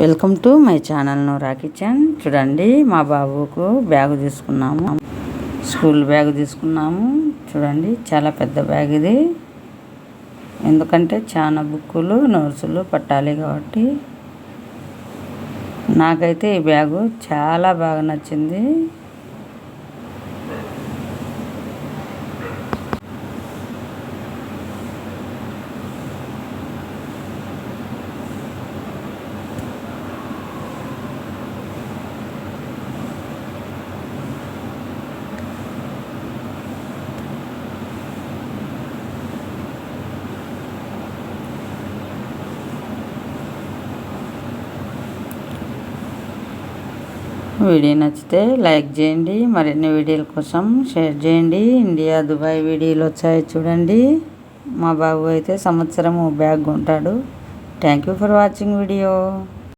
Welcome to my channel Noora kitchen. చూడండి మా బాబుకు బ్యాగ్ తీసుకున్నాము. స్కూల్ బ్యాగ్ తీసుకున్నాము. చూడండి చాలా పెద్ద బ్యాగ్ ఇది. ఎందుకంటే చాలా బుక్కులు నోట్సులు పట్టాలి కాబట్టి. నాకైతే ఈ బ్యాగు చాలా బాగా నచ్చింది. వీడియో నచ్చితే లైక్ చేయండి మరిన్ని వీడియోల కోసం షేర్ చేయండి. ఇండియా దుబాయ్ వీడియోలు వచ్చాయి చూడండి. మా బాబు అయితే సంవత్సరం బ్యాగ్ ఉంటాడు thank you for watching video